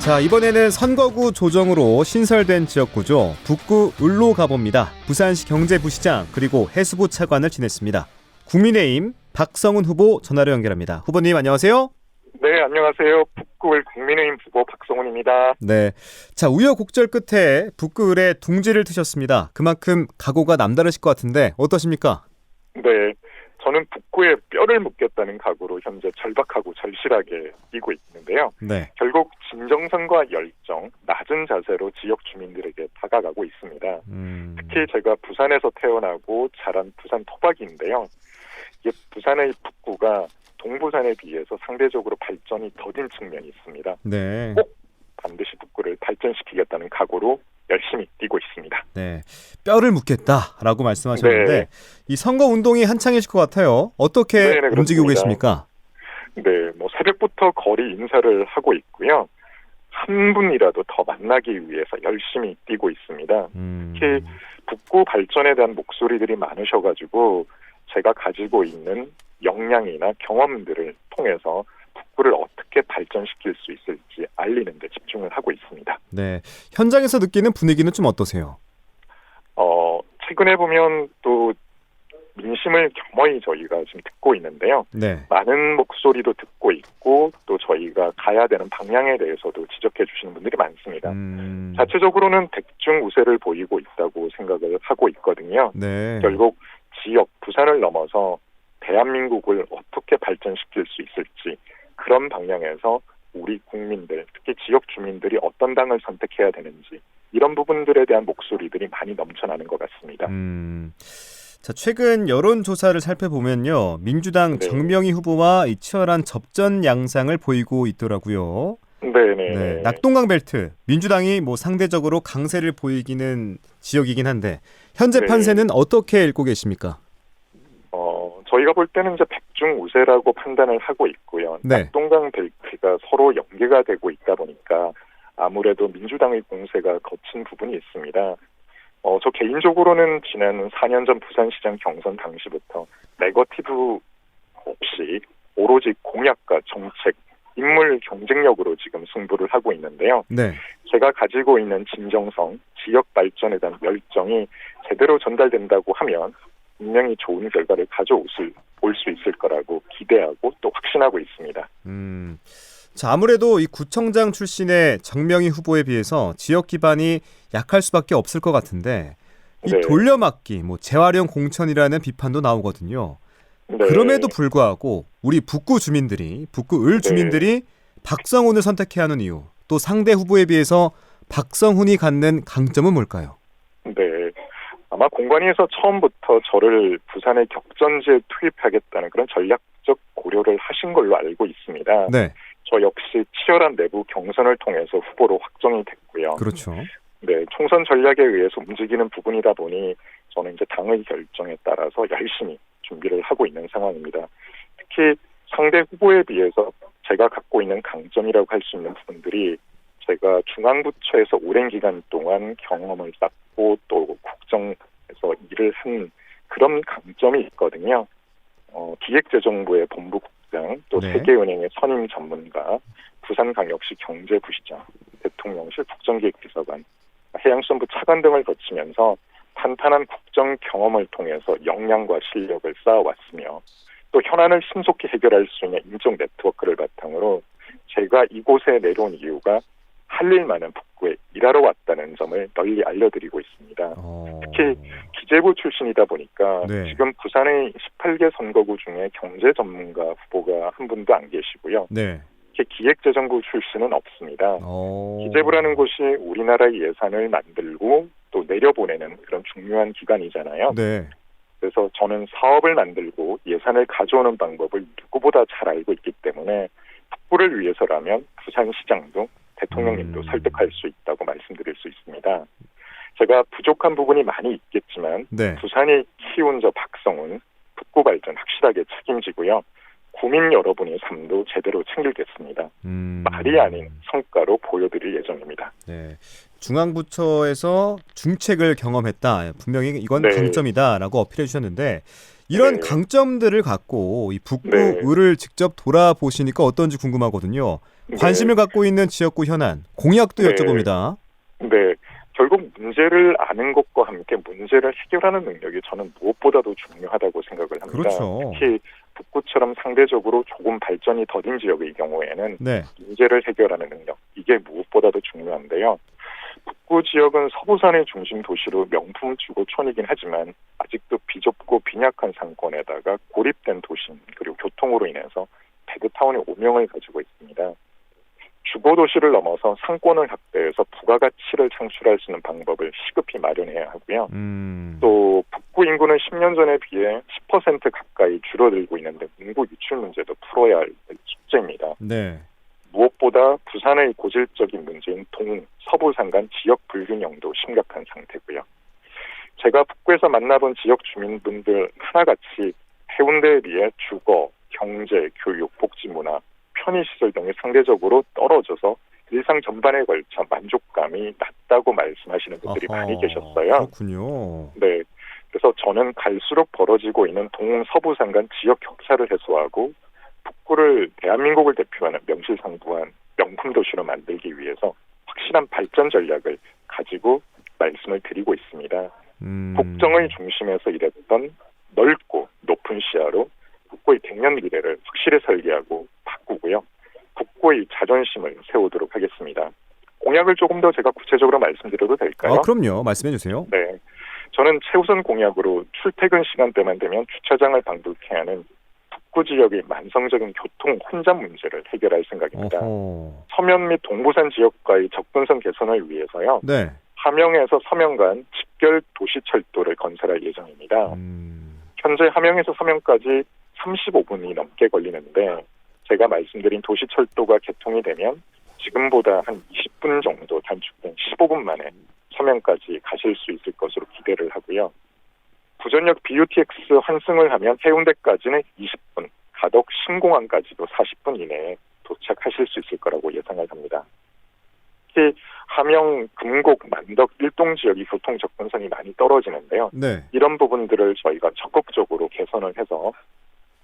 자, 이번에는 선거구 조정으로 신설된 지역구죠. 북구 을로 가봅니다. 부산시 경제부시장 그리고 해수부 차관을 지냈습니다. 국민의힘 박성훈 후보 전화로 연결합니다. 후보님 안녕하세요. 네, 안녕하세요. 북구을 국민의힘 후보 박성훈입니다. 네. 자, 우여곡절 끝에 북구을에 둥지를 트셨습니다. 그만큼 각오가 남다르실 것 같은데 어떠십니까? 네, 저는 북구에 뼈를 묻겠다는 각오로 현재 절박하고 절실하게 뛰고 있는데요. 네. 결국 진정성과 열정, 낮은 자세로 지역 주민들에게 다가가고 있습니다. 음, 특히 제가 부산에서 태어나고 자란 부산 토박이인데요. 이게 부산의 북구가 동부산에 비해서 상대적으로 발전이 더딘 측면이 있습니다. 네. 꼭 반드시 북구를 발전시키겠다는 각오로 열심히 뛰고 있습니다. 네. 뼈를 묻겠다라고 말씀하셨는데 네. 이 선거 운동이 한창이실 것 같아요. 어떻게 네, 네, 움직이고 그렇습니다. 계십니까? 네, 뭐 새벽부터 거리 인사를 하고 있고요. 한 분이라도 더 만나기 위해서 열심히 뛰고 있습니다. 음, 특히 북구 발전에 대한 목소리들이 많으셔가지고 제가 가지고 있는 역량이나 경험들을 통해서 북구를 어떻게 발전시킬 수 있을지 알리는 데 집중을 하고 있습니다. 네. 현장에서 느끼는 분위기는 좀 어떠세요? 어, 최근에 보면 또 민심을 겸허히 저희가 지금 듣고 있는데요. 네. 많은 목소리도 듣고 있고 또 저희가 가야 되는 방향에 대해서도 지적해 주시는 분들이 많습니다. 음, 자체적으로는 대중 우세를 보이고 있다고 생각을 하고 있거든요. 네. 결국 지역 부산을 넘어서 대한민국을 어떻게 발전시킬 수 있을지 그런 방향에서 우리 국민들 특히 지역 주민들이 어떤 당을 선택해야 되는지 이런 부분들에 대한 목소리들이 많이 넘쳐나는 것 같습니다. 음. 자, 최근 여론조사를 살펴보면요. 민주당 네. 정명희 후보와 이 치열한 접전 양상을 보이고 있더라고요. 네네. 네. 낙동강 벨트. 민주당이 뭐 상대적으로 강세를 보이기는 지역이긴 한데 현재 네. 판세는 어떻게 읽고 계십니까? 어, 저희가 볼 때는 이제 백중 우세라고 판단을 하고 있고요. 네. 낙동강 벨트가 서로 연계가 되고 있다 보니까 아무래도 민주당의 공세가 거친 부분이 있습니다. 어, 저 개인적으로는 지난 4년 전 부산시장 경선 당시부터 네거티브 없이 오로지 공약과 정책, 인물 경쟁력으로 지금 승부를 하고 있는데요. 네. 제가 가지고 있는 진정성, 지역 발전에 대한 열정이 제대로 전달된다고 하면 분명히 좋은 결과를 가져올 수, 올 수 있을 거라고 기대하고 또 확신하고 있습니다. 음. 자, 아무래도 이 구청장 출신의 정명희 후보에 비해서 지역 기반이 약할 수밖에 없을 것 같은데 이 네. 돌려막기, 뭐 재활용 공천이라는 비판도 나오거든요. 네. 그럼에도 불구하고 우리 북구 주민들이 북구 을 네. 주민들이 박성훈을 선택해야 하는 이유, 또 상대 후보에 비해서 박성훈이 갖는 강점은 뭘까요? 네. 아마 공관위에서 처음부터 저를 부산의 격전지에 투입하겠다는 그런 전략적 고려를 하신 걸로 알고 있습니다. 네, 저 역시 치열한 내부 경선을 통해서 후보로 확정이 됐고요. 그렇죠. 네, 총선 전략에 의해서 움직이는 부분이다 보니 저는 이제 당의 결정에 따라서 열심히 준비를 하고 있는 상황입니다. 특히 상대 후보에 비해서 제가 갖고 있는 강점이라고 할 수 있는 부분들이 제가 중앙부처에서 오랜 기간 동안 경험을 쌓고 또 국정에서 일을 한 그런 강점이 있거든요. 어, 기획재정부의 본부국장, 또 네. 세계은행의 선임 전문가, 부산광역시 경제부시장, 대통령실 국정기획비서관, 해양수산부 차관 등을 거치면서 탄탄한 국정 경험을 통해서 역량과 실력을 쌓아왔으며 또 현안을 신속히 해결할 수 있는 인적 네트워크를 바탕으로 제가 이곳에 내려온 이유가 할일 많은 북구에 일하러 왔다는 점을 널리 알려드리고 있습니다. 어... 특히 기재부 출신이다 보니까 네. 지금 부산의 18개 선거구 중에 경제 전문가 후보가 한 분도 안 계시고요. 네. 기획재정부 출신은 없습니다. 어... 기재부라는 곳이 우리나라의 예산을 만들고 또 내려보내는 그런 중요한 기관이잖아요. 네. 그래서 저는 사업을 만들고 예산을 가져오는 방법을 누구보다 잘 알고 있기 때문에 북부를 위해서라면 부산시장도 대통령님도 음. 설득할 수 있다고 말씀드릴 수 있습니다. 제가 부족한 부분이 많이 있겠지만 네. 부산이 키운 저 박성훈 북구 발전 확실하게 책임지고요. 국민 여러분의 삶도 제대로 챙기겠습니다. 음... 말이 아닌 성과로 보여드릴 예정입니다. 네. 중앙부처에서 중책을 경험했다. 분명히 이건 네. 강점이다라고 어필해 주셨는데 이런 네. 강점들을 갖고 이 북구 네. 직접 돌아보시니까 어떤지 궁금하거든요. 관심을 갖고 있는 지역구 현안, 공약도 네. 여쭤봅니다. 네. 결국 문제를 아는 것과 함께 문제를 해결하는 능력이 저는 무엇보다도 중요하다고 생각을 합니다. 그렇죠. 특히 북구처럼 상대적으로 조금 발전이 더딘 지역의 경우에는 네. 문제를 해결하는 능력 이게 무엇보다도 중요한데요. 북구 지역은 서부산의 중심 도시로 명품 주거촌이긴 하지만 아직도 비좁고 빈약한 상권에다가 고립된 도심 그리고 교통으로 인해서 배드타운의 오명을 가지고 있습니다. 주거 도시를 넘어서 상권을 확대해서 부가가치를 창출할 수 있는 방법을 시급히 마련해야 하고요. 음. 또 북구 인구는 10년 전에 비해 10% 가까이 줄어들고 있는데 인구 유출 문제도 풀어야 할 숙제입니다. 네. 무엇보다 부산의 고질적인 문제인 동, 서부 산 간 지역 불균형도 심각한 상태고요. 제가 북구에서 만나본 지역 주민분들 하나같이 해운대에 비해 주거, 경제, 교육, 복지 문화, 편의시설 등이 상대적으로 떨어져서 일상 전반에 걸쳐 만족감이 낮다고 말씀하시는 분들이 아하, 많이 계셨어요. 그렇군요. 네. 그래서 저는 갈수록 벌어지고 있는 동서부 산 간 지역 격차를 해소하고 북구를 대한민국을 대표하는 명실상부한 명품 도시로 만들기 위해서 확실한 발전 전략을 가지고 말씀을 드리고 있습니다. 음. 국정의 중심에서 일했던 넓고 높은 시야로 북구의 백년 미래를 확실히 설계하고 바꾸고요. 북구의 자존심을 세우도록 하겠습니다. 공약을 조금 더 제가 구체적으로 말씀드려도 될까요? 아, 그럼요. 말씀해 주세요. 네. 저는 최우선 공약으로 출퇴근 시간대만 되면 주차장을 방불케 하는 북구 지역의 만성적인 교통 혼잡 문제를 해결할 생각입니다. 어허. 서면 및 동부산 지역과의 접근성 개선을 위해서요. 네. 함영에서 서면 간 직결 도시철도를 건설할 예정입니다. 음. 현재 함영에서 서면까지 35분이 넘게 걸리는데 제가 말씀드린 도시철도가 개통이 되면 지금보다 한 20분 정도 단축된 15분 만에 서면까지 가실 수 있을 것으로 기대를 하고요. 부전역 BUTX 환승을 하면 해운대까지는 20분, 가덕 신공항까지도 40분 이내에 도착하실 수 있을 거라고 예상을 합니다. 특히 함영, 금곡, 만덕, 일동 지역이 교통 접근성이 많이 떨어지는데요. 네. 이런 부분들을 저희가 적극적으로 개선을 해서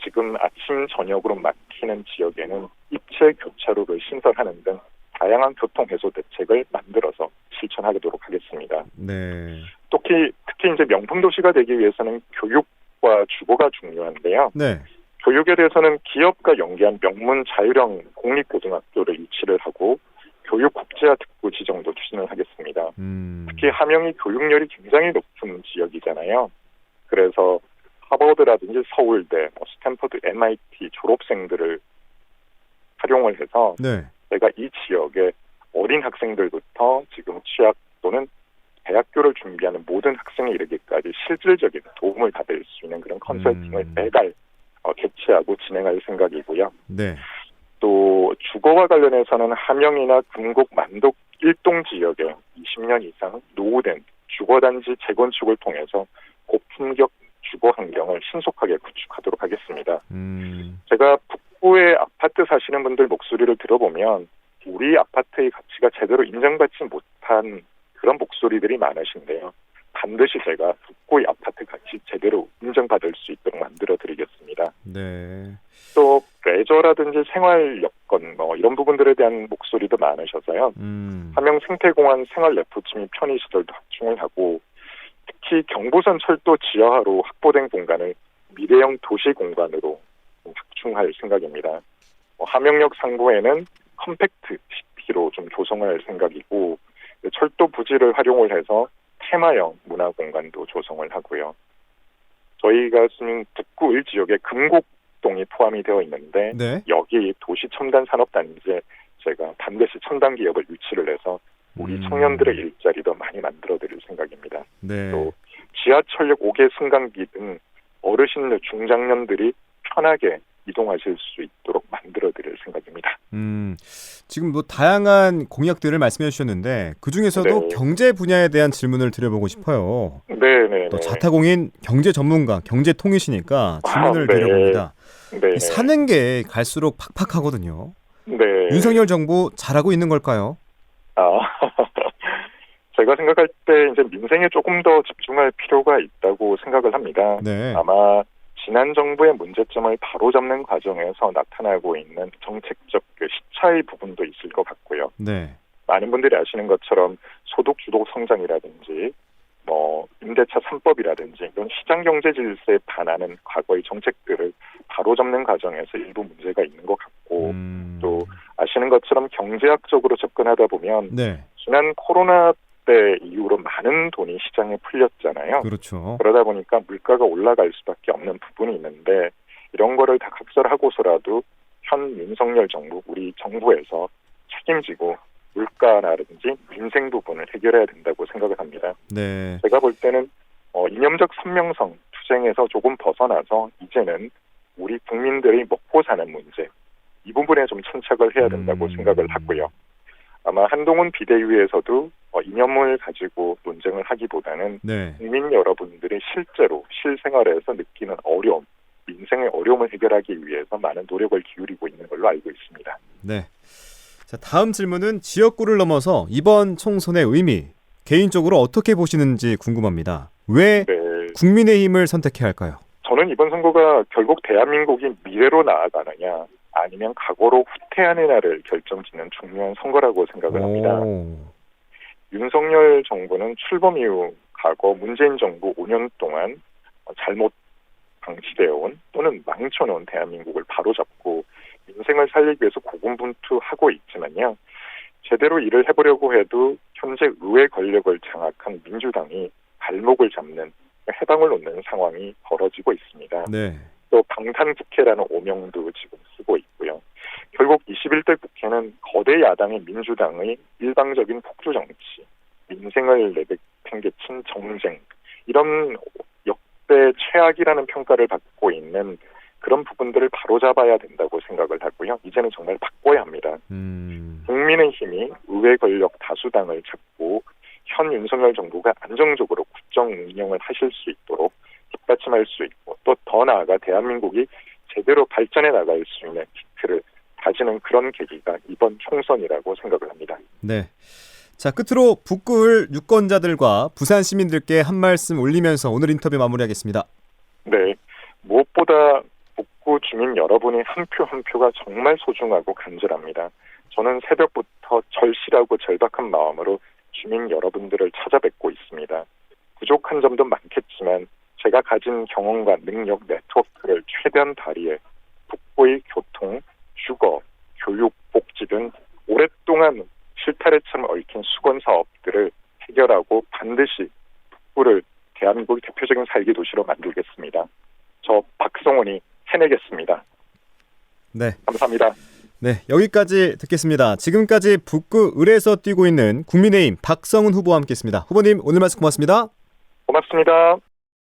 지금 아침 저녁으로 막히는 지역에는 입체 교차로를 신설하는 등 다양한 교통 해소 대책을 만들어서 실천하도록 하겠습니다. 네. 특히 특히 이제 명품 도시가 되기 위해서는 교육과 주거가 중요한데요. 네. 교육에 대해서는 기업과 연계한 명문 자율형 공립고등학교를 유치를 하고 교육 국제화 특구 지정도 추진을 하겠습니다. 음. 특히 함영이 교육열이 굉장히 높은 지역이잖아요. 그래서 하버드라든지 서울대, 뭐 스탠퍼드, MIT 졸업생들을 활용을 해서 네. 내가 이 지역의 어린 학생들부터 지금 취학 또는 대학교를 준비하는 모든 학생에 이르기까지 실질적인 도움을 받을 수 있는 그런 컨설팅을 음. 매달 어, 개최하고 진행할 생각이고요. 네. 또 주거와 관련해서는 함영이나 금곡, 만독 일동 지역에 20년 이상 노후된 주거단지 재건축을 통해서 고품격 주거 환경을 신속하게 구축하도록 하겠습니다. 음. 제가 북 구에 아파트 사시는 분들 목소리를 들어보면 우리 아파트의 가치가 제대로 인정받지 못한 그런 목소리들이 많으신데요. 반드시 제가 북구의 아파트 가치 제대로 인정받을 수 있도록 만들어 드리겠습니다. 네. 또 레저라든지 생활 여건 뭐 이런 부분들에 대한 목소리도 많으셔서요. 음. 함영 생태공원 생활 레포츠 및 편의 시설도 확충을 하고 특히 경부선 철도 지하로 확보된 공간을 미래형 도시 공간으로 확충할 생각입니다. 뭐 함영역 상부에는 컴팩트 시티로 좀 조성할 생각이고 철도 부지를 활용을 해서 테마형 문화 공간도 조성을 하고요. 저희가 쓰는 북구 일 지역에 금곡동이 포함이 되어 있는데 네. 여기 도시 첨단 산업 단지에 제가 반드시 첨단 기업을 유치를 해서 우리 음. 청년들의 일자리도 많이 만들어 드릴 생각입니다. 네. 또 지하철역 5개 승강기 등 어르신들 중장년들이 편하게 이동하실 수 있도록 만들어 드릴 생각입니다. 음. 지금 뭐 다양한 공약들을 말씀해 주셨는데 그 중에서도 네. 경제 분야에 대한 질문을 드려보고 싶어요. 네, 네, 또 네. 자타공인 경제 전문가, 경제 통이시니까 질문을 아, 네. 드려봅니다. 네, 이 사는 게 갈수록 팍팍하거든요. 네. 윤석열 정부 잘하고 있는 걸까요? 아, 제가 생각할 때 이제 민생에 조금 더 집중할 필요가 있다고 생각을 합니다. 네. 아마 지난 정부의 문제점을 바로잡는 과정에서 나타나고 있는 정책적 그 시차의 부분도 있을 것 같고요. 네. 많은 분들이 아시는 것처럼 소득 주도 성장이라든지 뭐 임대차 3법이라든지 이런 시장 경제 질서에 반하는 과거의 정책들을 바로잡는 과정에서 일부 문제가 있는 것 같고 음, 또 아시는 것처럼 경제학적으로 접근하다 보면 네. 지난 코로나 때 이후로 많은 돈이 시장에 풀렸잖아요. 그렇죠. 그러다 보니까 물가가 올라갈 수밖에 없는 부분이 있는데 이런 거를 다 각설하고서라도 현 윤석열 정부 우리 정부에서 책임지고 물가라든지 민생 부분을 해결해야 된다고 생각을 합니다. 네. 제가 볼 때는 어, 이념적 선명성 투쟁에서 조금 벗어나서 이제는 우리 국민들이 먹고 사는 문제 이 부분에 좀 천착을 해야 된다고 음. 생각을 하고요. 아마 한동훈 비대위에서도 어, 이념을 가지고 논쟁을 하기보다는 네. 국민 여러분들이 실제로 실생활에서 느끼는 어려움, 민생의 어려움을 해결하기 위해서 많은 노력을 기울이고 있는 걸로 알고 있습니다. 네. 자, 다음 질문은 지역구를 넘어서 이번 총선의 의미 개인적으로 어떻게 보시는지 궁금합니다. 왜 네, 국민의힘을 선택해야 할까요? 저는 이번 선거가 결국 대한민국이 미래로 나아가느냐 아니면 과거로 후퇴하느냐를 결정짓는 중요한 선거라고 생각을 합니다. 오. 윤석열 정부는 출범 이후 과거 문재인 정부 5년 동안 어, 잘못 방치되어 온 또는 망쳐놓은 대한민국을 바로잡고 민생을 살리기 위해서 고군분투하고 있지만요. 제대로 일을 해보려고 해도 현재 의회 권력을 장악한 민주당이 발목을 잡는 해방을 놓는 상황이 벌어지고 있습니다. 네. 또 방탄국회라는 오명도 지금 쓰고 있고요. 결국 21대 국회는 거대 야당의 민주당의 일방적인 폭주 정치, 민생을 내팽개친 정쟁 이런 역대 최악이라는 평가를 받고 있는 그런 부분들을 바로잡아야 된다고 생각을 하고요. 이제는 정말 바꿔야 합니다. 음. 국민의힘이 의회 권력 다수당을 잡고 현 윤석열 정부가 안정적으로 국정 운영을 하실 수 있도록 뒷받침할 수 있고 또 더 나아가 대한민국이 제대로 발전해 나갈 수 있는 기틀을 다지는 그런 계기가 이번 총선이라고 생각을 합니다. 네. 자, 끝으로 북구을 유권자들과 부산 시민들께 한 말씀 올리면서 오늘 인터뷰 마무리하겠습니다. 네. 무엇보다 북구 주민 여러분의 한 표한 표가 정말 소중하고 간절합니다. 저는 새벽부터 절실하고 절박한 마음으로 주민 여러분들을 찾아뵙고 있습니다. 부족한 점도 많겠지만 제가 가진 경험과 능력 네트워크를 최대한 발휘해 북부의 교통, 주거, 교육, 복지 등 오랫동안 실타래처럼 얽힌 수건 사업들을 해결하고 반드시 북부를 대한민국의 대표적인 살기 도시로 만들겠습니다. 저 박성원이 해내겠습니다. 네. 감사합니다. 네, 여기까지 듣겠습니다. 지금까지 북구 을에서 뛰고 있는 국민의힘 박성훈 후보와 함께했습니다. 후보님 오늘 말씀 고맙습니다. 고맙습니다.